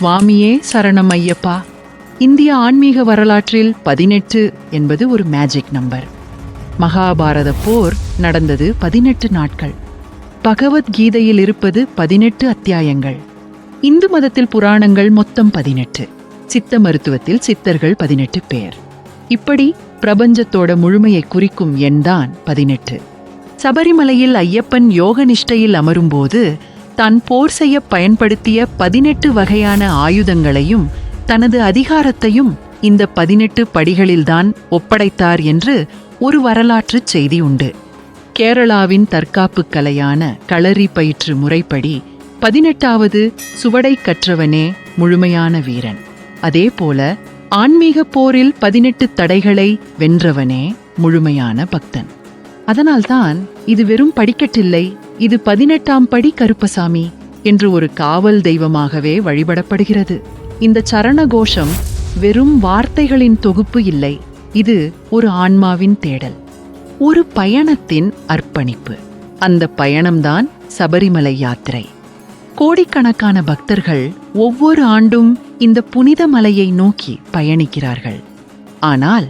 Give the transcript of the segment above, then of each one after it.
சுவாமியே சரணம் ஐயப்பா. இந்திய ஆன்மீக வரலாற்றில் பதினெட்டு என்பது ஒரு மேஜிக் நம்பர் மகாபாரத போர் நடந்தது பதினெட்டு நாட்கள். பகவத்கீதையில் இருப்பது பதினெட்டு அத்தியாயங்கள். இந்து மதத்தில் புராணங்கள் மொத்தம் பதினெட்டு. சித்த மருத்துவத்தில் சித்தர்கள் பதினெட்டு பேர். இப்படி பிரபஞ்சத்தோட முழுமையை குறிக்கும் எண்தான் பதினெட்டு. சபரிமலையில் ஐயப்பன் யோக நிஷ்டையில் அமரும்போது தான் போர் செய்ய பயன்படுத்திய பதினெட்டு வகையான ஆயுதங்களையும் தனது அதிகாரத்தையும் இந்த பதினெட்டு படிகளில்தான் ஒப்படைத்தார் என்று ஒரு வரலாற்றுச் செய்தி உண்டு. கேரளாவின் தற்காப்பு கலையான களரி பயிற்று முறைப்படி பதினெட்டாவது சுவடை கற்றவனே முழுமையான வீரன். அதேபோல ஆன்மீக போரில் பதினெட்டு தடைகளை வென்றவனே முழுமையான பக்தன். அதனால்தான் இது வெறும் படிக்கட்டில்லை இது பதினெட்டாம் படி கருப்பசாமி என்று ஒரு காவல் தெய்வமாகவே வழிபடப்படுகிறது. இந்த சரண கோஷம் வெறும் வார்த்தைகளின் தொகுப்பு இல்லை. இது ஒரு ஆன்மாவின் தேடல். ஒரு பயணத்தின் அர்ப்பணிப்பு. அந்த பயணம்தான் சபரிமலை யாத்திரை. கோடிக்கணக்கான பக்தர்கள் ஒவ்வொரு ஆண்டும் இந்த புனித மலையை நோக்கி பயணிக்கிறார்கள். ஆனால்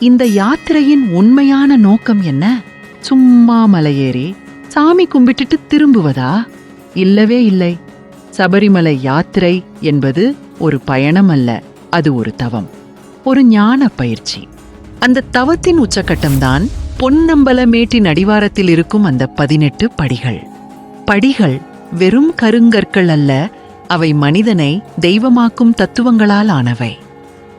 இந்த யாத்திரையின் உண்மையான நோக்கம் என்ன? சும்மா மலையேறி சாமி கும்பிட்டுட்டு திரும்புவதா? இல்லவே இல்லை. சபரிமலை யாத்திரை என்பது ஒரு பயணம் அல்ல அது ஒரு தவம் ஒரு ஞான பயிற்சி. அந்த தவத்தின் உச்சக்கட்டம்தான் பொன்னம்பலமேட்டின் அடிவாரத்தில் இருக்கும் அந்த பதினெட்டு படிகள். படிகள் வெறும் கருங்கற்கள் அல்ல அவை மனிதனை தெய்வமாக்கும் தத்துவங்களால் ஆனவை.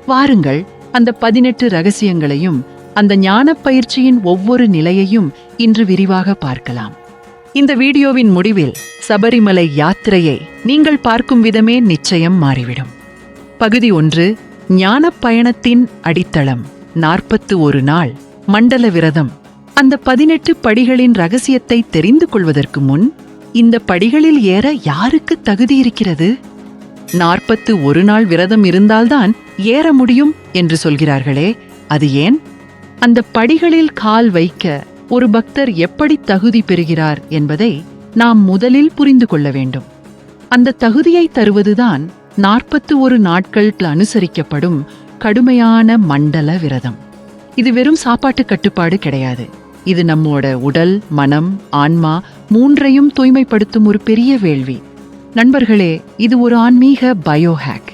வாருங்கள் அந்த பதினெட்டு ரகசியங்களையும் அந்த ஞானப் பயிற்சியின் ஒவ்வொரு நிலையையும் இன்று விரிவாக பார்க்கலாம். இந்த வீடியோவின் முடிவில் சபரிமலை யாத்திரையை நீங்கள் பார்க்கும் விதமே நிச்சயம் மாறிவிடும். பகுதி ஒன்று ஞானப் பயணத்தின் அடித்தளம் நாற்பத்து ஒரு நாள் மண்டல விரதம். அந்த பதினெட்டு படிகளின் ரகசியத்தை தெரிந்து கொள்வதற்கு முன் இந்த படிகளில் ஏற யாருக்கு தகுதி இருக்கிறது? நாற்பத்து ஒரு நாள் விரதம் இருந்தால்தான் ஏற முடியும் என்று சொல்கிறார்களே அது ஏன்? அந்த படிகளில் கால் வைக்க ஒரு பக்தர் எப்படி தகுதி பெறுகிறார் என்பதை நாம் முதலில் புரிந்து கொள்ள வேண்டும். அந்த தகுதியை தருவதுதான் நாற்பத்து ஒரு நாட்கள் அனுசரிக்கப்படும் கடுமையான மண்டல விரதம். இது வெறும் சாப்பாட்டு கட்டுப்பாடு கிடையாது. இது நம்மோட உடல் மனம் ஆன்மா மூன்றையும் தூய்மைப்படுத்தும் ஒரு பெரிய வேள்வி. நண்பர்களே இது ஒரு ஆன்மீக பயோஹேக்.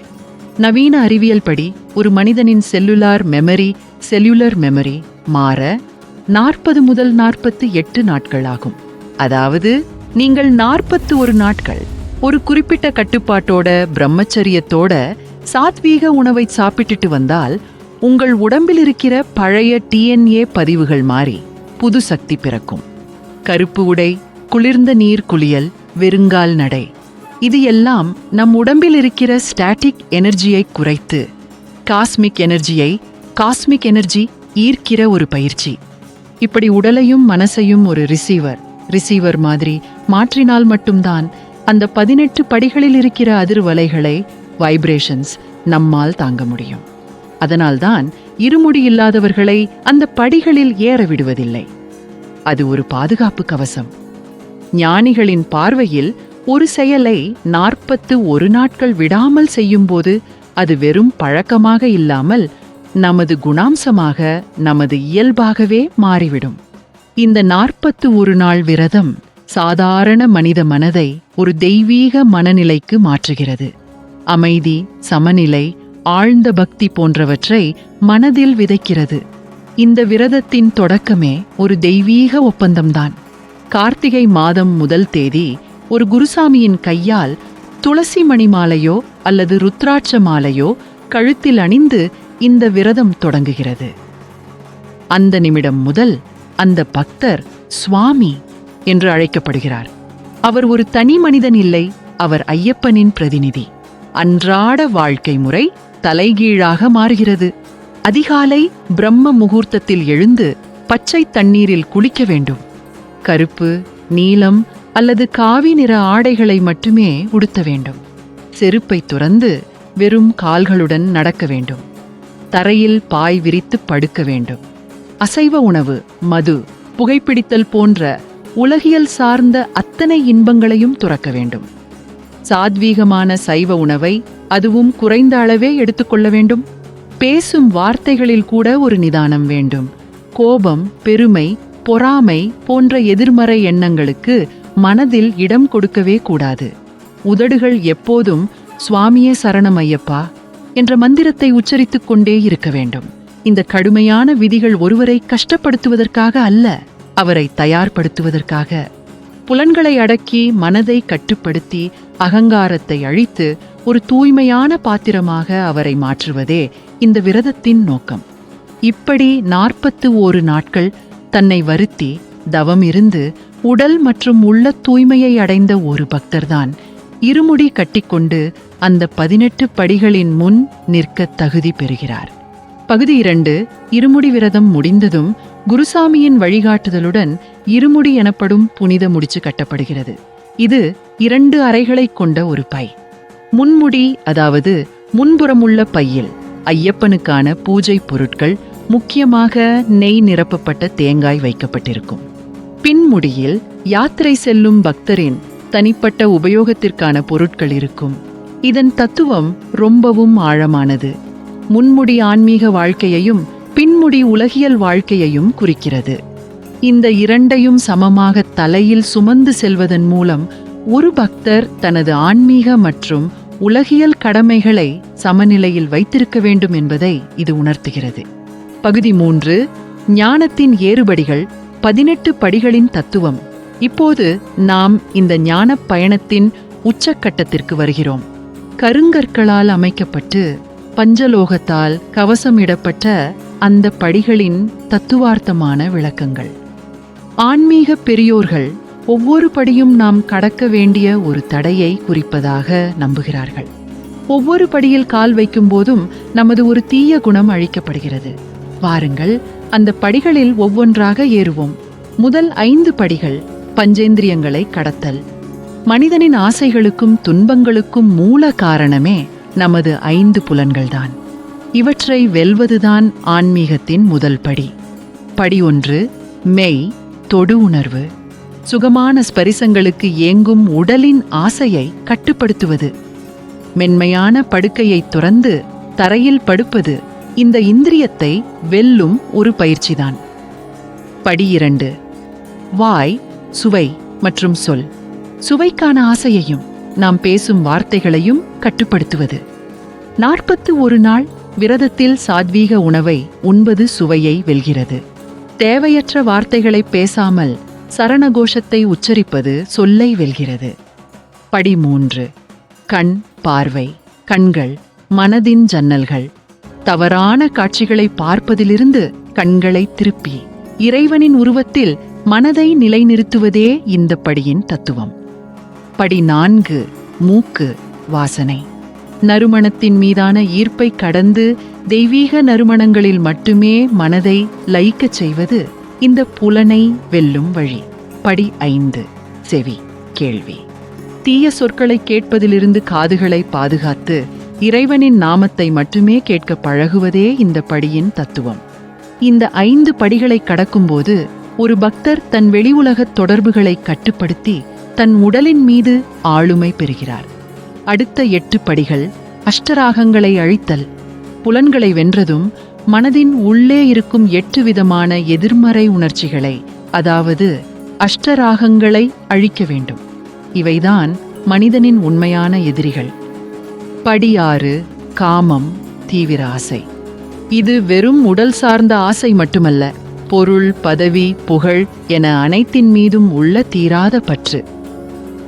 நவீன அறிவியல் படி ஒரு மனிதனின் செல்லுலார் மெமரி செல்லுலர் மெமரி மாற நாற்பது முதல் நாற்பத்து எட்டு நாட்களாகும். அதாவது நீங்கள் நாற்பத்து ஒரு நாட்கள் ஒரு குறிப்பிட்ட கட்டுப்பாட்டோட பிரம்மச்சரியத்தோட சாத்வீக உணவை சாப்பிட்டுட்டு வந்தால் உங்கள் உடம்பில் இருக்கிற பழைய டிஎன்ஏ பதிவுகள் மாறி புது சக்தி பிறக்கும். கருப்பு உடை குளிர்ந்த நீர் குளியல் வெறுங்கால் நடை. இது எல்லாம் நம் உடம்பில் இருக்கிற ஸ்டாட்டிக் எனர்ஜியை குறைத்து காஸ்மிக் எனர்ஜியை காஸ்மிக் எனர்ஜி ஈர்க்கிற ஒரு பயிற்சி. இப்படி உடலையும் மனசையும் ஒரு ரிசீவர் ரிசீவர் மாதிரி மாற்றினால் மட்டும்தான் அந்த பதினெட்டு படிகளில் இருக்கிற அதிர்வலைகளை வைப்ரேஷன்ஸ் நம்மால் தாங்க முடியும். அதனால்தான் இருமுடி இல்லாதவர்களை அந்த படிகளில் ஏற விடுவதில்லை. அது ஒரு பாதுகாப்பு கவசம். ஞானிகளின் பார்வையில் ஒரு செயலை நாற்பத்து ஒரு நாட்கள் விடாமல் செய்யும்போது அது வெறும் பழக்கமாக இல்லாமல் நமது குணாம்சமாக நமது இயல்பாகவே மாறிவிடும். இந்த நாற்பத்து ஒரு நாள் விரதம் சாதாரண மனித மனதை ஒரு தெய்வீக மனநிலைக்கு மாற்றுகிறது. அமைதி சமநிலை ஆழ்ந்த பக்தி போன்றவற்றை மனதில் விதைக்கிறது. இந்த விரதத்தின் தொடக்கமே ஒரு தெய்வீக ஒப்பந்தம்தான். கார்த்திகை மாதம் முதல் தேதி ஒரு குருசாமியின் கையால் துளசி மணி மாலையோ அல்லது ருத்ராட்ச மாலையோ கழுத்தில் அணிந்து இந்த விரதம் தொடங்குகிறது. அந்த நிமிடம் முதல் அந்த பக்தர் சுவாமி என்று அழைக்கப்படுகிறார். அவர் ஒரு தனி மனிதன் இல்லை அவர் ஐயப்பனின் பிரதிநிதி. அன்றாட வாழ்க்கை முறை தலைகீழாக மாறுகிறது. அதிகாலை பிரம்ம முகூர்த்தத்தில் எழுந்து பச்சை தண்ணீரில் குளிக்க வேண்டும். கருப்பு நீலம் அல்லது காவி நிற ஆடைகளை மட்டுமே உடுத்த வேண்டும். செருப்பை துறந்து வெறும் கால்களுடன் நடக்க வேண்டும். தரையில் பாய் விரித்து படுக்க வேண்டும். அசைவ உணவு மது புகைப்பிடித்தல் போன்ற உலகியல் சார்ந்த அத்தனை இன்பங்களையும் துறக்க வேண்டும். சாத்வீகமான சைவ உணவை அதுவும் குறைந்த அளவே எடுத்துக்கொள்ள வேண்டும். பேசும் வார்த்தைகளில் கூட ஒரு நிதானம் வேண்டும். கோபம் பெருமை பொறாமை போன்ற எதிர்மறை எண்ணங்களுக்கு மனதில் இடம் கொடுக்கவே கூடாது. உதடுகள் எப்போதும் சுவாமியே சரணம் ஐயப்பா. என்ற மந்திரத்தை உச்சரித்துக் கொண்டே இருக்க வேண்டும். இந்த கடுமையான விதிகள் ஒருவரை கஷ்டப்படுத்துவதற்காக அல்ல அவரை தயார்படுத்துவதற்காக. புலன்களை அடக்கி மனதை கட்டுப்படுத்தி அகங்காரத்தை அழித்து ஒரு தூய்மையான பாத்திரமாக அவரை மாற்றுவதே இந்த விரதத்தின் நோக்கம். இப்படி நாற்பத்து ஓரு நாட்கள் தன்னை வருத்தி தவம் இருந்து உடல் மற்றும் உள்ள தூய்மையை அடைந்த ஒரு பக்தர்தான் இருமுடி கட்டிக்கொண்டு அந்த பதினெட்டு படிகளின் முன் நிற்க தகுதி பெறுகிறார். பகுதி இரண்டு இருமுடி விரதம் முடிந்ததும் குருசாமியின் வழிகாட்டுதலுடன் இருமுடி எனப்படும் புனித முடிச்சு கட்டப்படுகிறது. இது இரண்டு அறைகளைக் கொண்ட ஒரு பை. முன்முடி அதாவது முன்புறமுள்ள பையில் ஐயப்பனுக்கான பூஜை பொருட்கள் முக்கியமாக நெய் நிரப்பப்பட்ட தேங்காய் வைக்கப்பட்டிருக்கும். பின்முடியில் யாத்திரை செல்லும் பக்தரின் தனிப்பட்ட உபயோகத்திற்கான பொருட்கள் இருக்கும். இதன் தத்துவம் ரொம்பவும் ஆழமானது. முன்முடி ஆன்மீக வாழ்க்கையையும் பின்முடி உலகியல் வாழ்க்கையையும் குறிக்கிறது. இந்த இரண்டையும் சமமாக தலையில் சுமந்து செல்வதன் மூலம் ஒரு பக்தர் தனது ஆன்மீக மற்றும் உலகியல் கடமைகளை சமநிலையில் வைத்திருக்க வேண்டும் என்பதை இது உணர்த்துகிறது. பகுதி மூன்று ஞானத்தின் ஏறுபடிகள் பதினெட்டு படிகளின் தத்துவம். இப்போது நாம் இந்த ஞான பயணத்தின் உச்சக்கட்டத்திற்கு வருகிறோம். கருங்கற்களால் அமைக்கப்பட்டு பஞ்சலோகத்தால் கவசமிடப்பட்ட அந்த படிகளின் தத்துவார்த்தமான விளக்கங்கள். ஆன்மீக பெரியோர்கள் ஒவ்வொரு படியும் நாம் கடக்க வேண்டிய ஒரு தடையை குறிப்பதாக நம்புகிறார்கள். ஒவ்வொரு படியில் கால் வைக்கும் போதும் நமது ஒரு தீய குணம் அழிக்கப்படுகிறது. வாருங்கள் அந்த படிகளில் ஒவ்வொன்றாக ஏறுவோம். முதல் ஐந்து படிகள் பஞ்சேந்திரியங்களை கடத்தல். மனிதனின் ஆசைகளுக்கும் துன்பங்களுக்கும் மூல காரணமே நமது ஐந்து புலன்கள்தான். இவற்றை வெல்வதுதான் ஆன்மீகத்தின் முதல் படி. படி ஒன்று மெய் தொடு உணர்வு. சுகமான ஸ்பரிசங்களுக்கு ஏங்கும் உடலின் ஆசையை கட்டுப்படுத்துவது. மென்மையான படுக்கையை துறந்து தரையில் படுப்பது இந்த இந்திரியத்தை வெல்லும் ஒரு பயிற்சிதான். படி இரண்டு வாய் சுவை மற்றும் சொல். சுவைக்கான ஆசையையும் நாம் பேசும் வார்த்தைகளையும் கட்டுப்படுத்துவது. நாற்பத்து ஒரு நாள் விரதத்தில் சாத்வீக உணவை உண்பது சுவையை வெல்கிறது. தேவையற்ற வார்த்தைகளை பேசாமல் சரணகோஷத்தை உச்சரிப்பது சொல்லை வெல்கிறது. படி மூன்று கண் பார்வை. கண்கள் மனதின் ஜன்னல்கள். தவறான காட்சிகளை பார்ப்பதிலிருந்து கண்களை திருப்பி. இறைவனின் உருவத்தில் மனதை நிலைநிறுத்துவதே இந்த படியின் தத்துவம். படி நான்கு மூக்கு வாசனை. நறுமணத்தின் மீதான ஈர்ப்பை கடந்து தெய்வீக நறுமணங்களில் மட்டுமே மனதை லயிக்கச் செய்வது இந்த புலனை வெல்லும் வழி. படி ஐந்து செவி கேள்வி. தீய சொற்களை கேட்பதிலிருந்து காதுகளை பாதுகாத்து இறைவனின் நாமத்தை மட்டுமே கேட்க பழகுவதே இந்த படியின் தத்துவம். இந்த ஐந்து படிகளை கடக்கும்போது ஒரு பக்தர் தன் வெளி உலகத் தொடர்புகளை கட்டுப்படுத்தி தன் உடலின் மீது ஆளுமை பெறுகிறார். அடுத்த எட்டு படிகள் அஷ்டராகங்களை அழித்தல். புலன்களை வென்றதும் மனதின் உள்ளே இருக்கும் எட்டு விதமான எதிர்மறை உணர்ச்சிகளை அதாவது அஷ்டராகங்களை அழிக்க வேண்டும். இவைதான் மனிதனின் உண்மையான எதிரிகள். படியாறு காமம் தீவிர ஆசை. இது வெறும் உடல் சார்ந்த ஆசை மட்டுமல்ல பொருள் பதவி புகழ் என அனைத்தின் மீதும் உள்ள தீராத பற்று.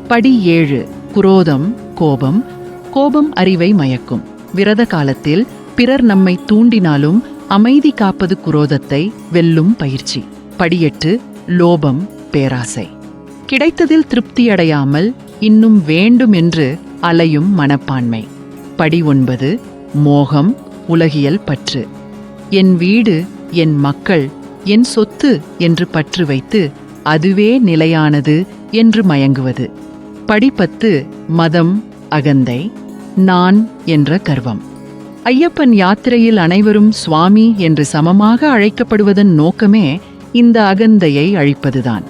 படி ஏழு குரோதம் கோபம். கோபம் அறிவை மயக்கும். விரத காலத்தில் பிறர் நம்மை தூண்டினாலும் அமைதி காப்பது குரோதத்தை வெல்லும் பயிற்சி. படியெட்டு லோபம் பேராசை. கிடைத்ததில் திருப்தியடையாமல் இன்னும் வேண்டும் என்று அலையும் மனப்பான்மை. படி ஒன்பது மோகம் உலகியல் பற்று. என் வீடு என் மக்கள் என் சொத்து என்று பற்று வைத்து அதுவே நிலையானது என்று மயங்குவது. படிப்பத்து மதம் அகந்தை நான் என்ற கர்வம். ஐயப்பன் யாத்திரையில் அனைவரும் சுவாமி என்று சமமாக அழைக்கப்படுவதன் நோக்கமே இந்த அகந்தையை அழிப்பதுதான்.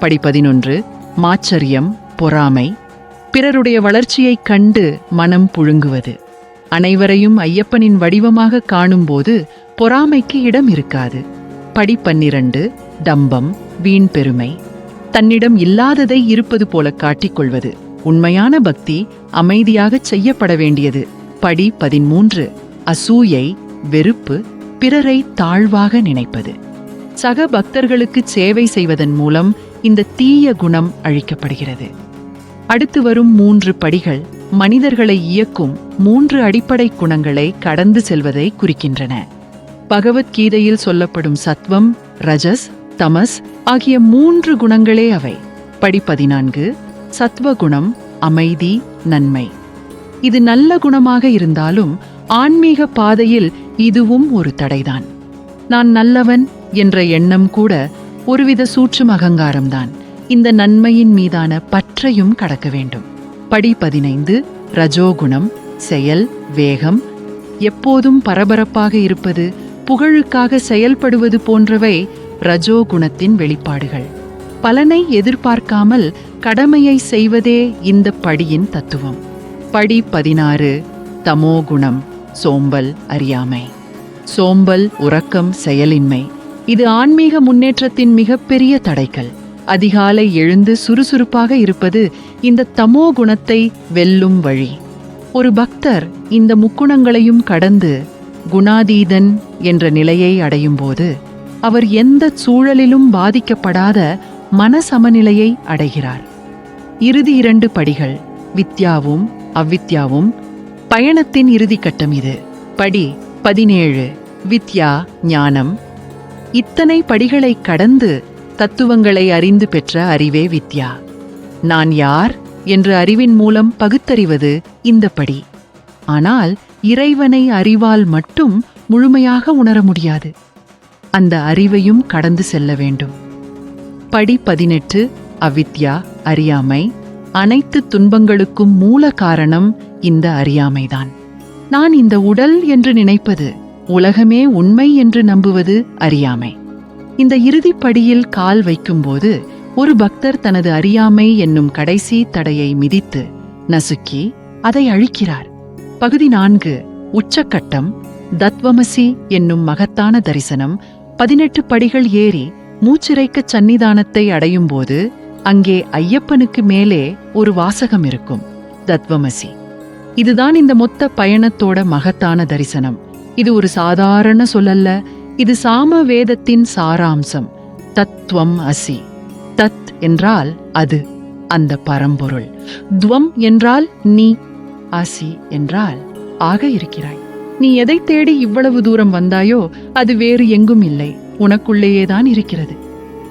படிப்பதினொன்று மாச்சரியம் பொறாமை. பிறருடைய வளர்ச்சியைக் கண்டு மனம் புழுங்குவது. அனைவரையும் ஐயப்பனின் வடிவமாக காணும்போது பொறாமைக்கு இடம் இருக்காது. படி பன்னிரண்டு டம்பம் வீண் பெருமை தன்னிடம் இல்லாததை இருப்பது போல காட்டிக்கொள்வது. உண்மையான பக்தி அமைதியாகச் செய்யப்பட வேண்டியது. படி பதிமூன்று அசூயை வெறுப்பு பிறரை தாழ்வாக நினைப்பது. சக பக்தர்களுக்கு சேவை செய்வதன் மூலம் இந்த தீய குணம் அழிக்கப்படுகிறது. அடுத்து வரும் மூன்று படிகள் மனிதர்களை இயக்கும் மூன்று அடிப்படை குணங்களை கடந்து செல்வதை குறிக்கின்றன. பகவத்கீதையில் சொல்லப்படும் சத்வம் ரஜஸ் தமஸ் ஆகிய மூன்று குணங்களே அவை. படி பதினான்கு சத்வகுணம் அமைதி நன்மை. இது நல்ல குணமாக இருந்தாலும் ஆன்மீக பாதையில் இதுவும் ஒரு தடைதான். நான் நல்லவன் என்ற எண்ணம் கூட ஒருவித சூற்றும் அகங்காரம்தான். இந்த நன்மையின் மீதான பற்றையும் கடக்க வேண்டும். படி பதினைந்து ரஜோகுணம் செயல் வேகம் எப்போதும் பரபரப்பாக இருப்பது புகழுக்காக செயல்படுவது போன்றவை ரஜோகுணத்தின் வெளிப்பாடுகள். பலனை எதிர்பார்க்காமல் கடமையை செய்வதே இந்த படியின் தத்துவம். படி பதினாறு தமோ குணம் சோம்பல் அறியாமை. சோம்பல் உறக்கம் செயலின்மை இது ஆன்மீக முன்னேற்றத்தின் மிகப்பெரிய தடைகள். அதிகாலை எழுந்து சுறுசுறுப்பாக இருப்பது இந்த தமோ குணத்தை வெல்லும் வழி. ஒரு பக்தர் இந்த முக்குணங்களையும் கடந்து குணாதீதன் என்ற நிலையை அடையும்போது அவர் எந்த சூழலிலும் பாதிக்கப்படாத மன சமநிலையை அடைகிறார். இறுதி இரண்டு படிகள் வித்யாவும் அவ்வித்யாவும் பயணத்தின் இறுதி கட்டம் இது. படி பதினேழு வித்யா ஞானம். இத்தனை படிகளை கடந்து தத்துவங்களை அறிந்து பெற்ற அறிவே வித்யா. நான் யார்? என்று அறிவின் மூலம் பகுத்தறிவது இந்த படி. ஆனால் இறைவனை அறிவால் மட்டும் முழுமையாக உணர முடியாது. அந்த அறிவையும் கடந்து செல்ல வேண்டும். படி பதினெட்டு அவித்யா அறியாமை. அனைத்து துன்பங்களுக்கும் மூல காரணம் இந்த அறியாமைதான். நான் இந்த உடல் என்று நினைப்பது உலகமே உண்மை என்று நம்புவது அறியாமை. இந்த இறுதிப்படியில் கால் வைக்கும்போது ஒரு பக்தர் தனது அறியாமை என்னும் கடைசி தடையை மிதித்து நசுக்கி அதை அழிக்கிறார். பகுதி நான்கு உச்சக்கட்டம் தத்வமசி என்னும் மகத்தான தரிசனம். பதினெட்டு படிகள் ஏறி மூச்சிறைக்கச் சன்னிதானத்தை அடையும்போது அங்கே ஐயப்பனுக்கு மேலே ஒரு வாசகம் இருக்கும் தத்வமசி. இதுதான் இந்த மொத்த பயணத்தோட மகத்தான தரிசனம். இது ஒரு சாதாரண சொல்லல்ல இது சாம வேதத்தின் சாராம்சம் தத்துவம் அசி. தத் என்றால் அது அந்த பரம்பொருள். துவம் என்றால் நீ ஆசி என்றால் ஆக இருக்கிறாய். நீ எதை தேடி இவ்வளவு தூரம் வந்தாயோ அது வேறு எங்கும் இல்லை. உனக்குள்ளேயேதான் இருக்கிறது.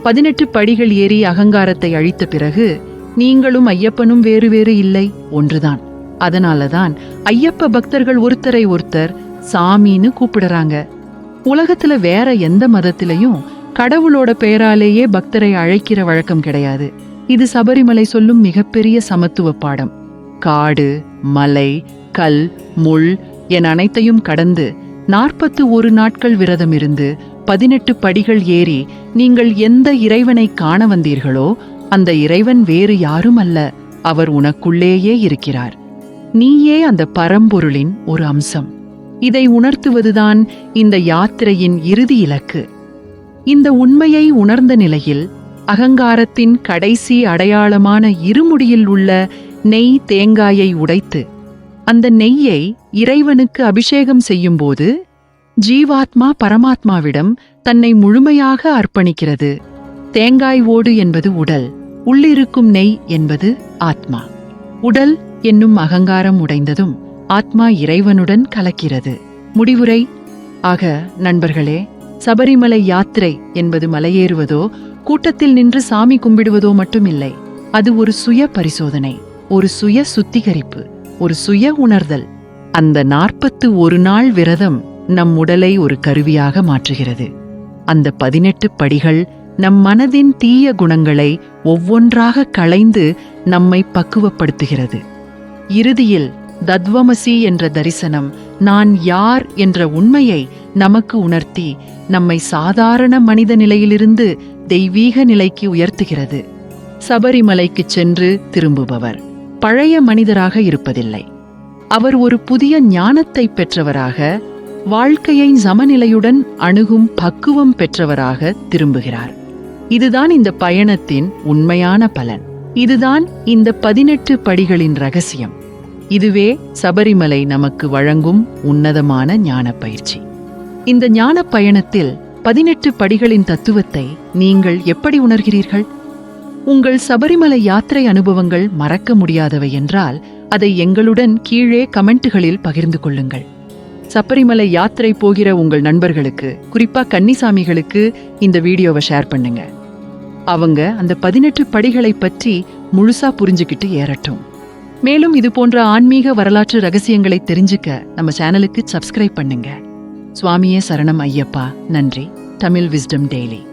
பதினெட்டு படிகள் ஏறி அகங்காரத்தை அழித்த பிறகு நீங்களும் ஐயப்பனும் வேறு வேறு இல்லை. ஒன்றுதான். அதனாலதான் ஐயப்ப பக்தர்கள் ஒருத்தரை ஒருத்தர் சாமின்னு கூப்பிடுறாங்க. உலகத்துல வேற எந்த மதத்திலையும் கடவுளோட பெயராலேயே பக்தரை அழைக்கிற வழக்கம் கிடையாது. இது சபரிமலை சொல்லும் மிகப்பெரிய சமத்துவ பாடம். காடு மலை கல் முள் என அனைத்தையும் கடந்து நாற்பத்து ஒரு நாட்கள் விரதம் இருந்து பதினெட்டு படிகள் ஏறி நீங்கள் எந்த இறைவனை காண வந்தீர்களோ அந்த இறைவன் வேறு யாரும் அல்ல அவர் உனக்குள்ளேயே இருக்கிறார். நீயே அந்த பரம்பொருளின் ஒரு அம்சம். இதை உணர்த்துவதுதான் இந்த யாத்திரையின் இறுதி இலக்கு. இந்த உண்மையை உணர்ந்த நிலையில் அகங்காரத்தின் கடைசி அடையாளமான இருமுடியில் உள்ள நெய் தேங்காயை உடைத்து அந்த நெய்யை இறைவனுக்கு அபிஷேகம் செய்யும்போது ஜீவாத்மா பரமாத்மாவிடம் தன்னை முழுமையாக அர்ப்பணிக்கிறது. தேங்காய் ஓடு என்பது உடல் உள்ளிருக்கும் நெய் என்பது ஆத்மா. உடல் என்னும் அகங்காரம் உடைந்ததும் ஆத்மா இறைவனுடன் கலக்கிறது. முடிவுரை ஆக நண்பர்களே சபரிமலை யாத்திரை என்பது மலையேறுவதோ கூட்டத்தில் நின்று சாமி கும்பிடுவதோ மட்டுமில்லை அது ஒரு சுய பரிசோதனை. ஒரு சுய சுத்திகரிப்பு ஒரு சுய உணர்தல். அந்த நாற்பத்து ஒரு நாள் விரதம் நம் உடலை ஒரு கருவியாக மாற்றுகிறது. அந்த பதினெட்டு படிகள் நம் மனதின் தீய குணங்களை ஒவ்வொன்றாக களைந்து நம்மை பக்குவப்படுத்துகிறது. இறுதியில் தத்வமசி என்ற தரிசனம் நான் யார் என்ற உண்மையை நமக்கு உணர்த்தி நம்மை சாதாரண மனித நிலையிலிருந்து தெய்வீக நிலைக்கு உயர்த்துகிறது. சபரிமலைக்குச் சென்று திரும்புபவர். பழைய மனிதராக இருப்பதில்லை. அவர் ஒரு புதிய ஞானத்தை பெற்றவராக வாழ்க்கையை சமநிலையுடன் அணுகும் பக்குவம் பெற்றவராக திரும்புகிறார். இதுதான் இந்த பயணத்தின் உண்மையான பலன். இதுதான் இந்த பதினெட்டு படிகளின் ரகசியம். இதுவே சபரிமலை நமக்கு வழங்கும் உன்னதமான ஞான பயிற்சி இந்த ஞான பயணத்தில் பதினெட்டு படிகளின் தத்துவத்தை நீங்கள் எப்படி உணர்கிறீர்கள்? உங்கள் சபரிமலை யாத்திரை அனுபவங்கள் மறக்க முடியாதவை என்றால் அதை எங்களுடன் கீழே கமெண்ட்டுகளில் பகிர்ந்து கொள்ளுங்கள். சபரிமலை யாத்திரை போகிற உங்கள் நண்பர்களுக்கு குறிப்பா கன்னிசாமிகளுக்கு இந்த வீடியோவை ஷேர் பண்ணுங்க. அவங்க அந்த பதினெட்டு படிகளை பற்றி முழுசா புரிஞ்சுக்கிட்டு ஏறட்டும். மேலும் இது போன்ற ஆன்மீக வரலாற்று ரகசியங்களை தெரிஞ்சுக்க நம்ம சேனலுக்கு சப்ஸ்கிரைப் பண்ணுங்க. சுவாமியே சரணம் ஐயப்பா. நன்றி. Tamil wisdom daily.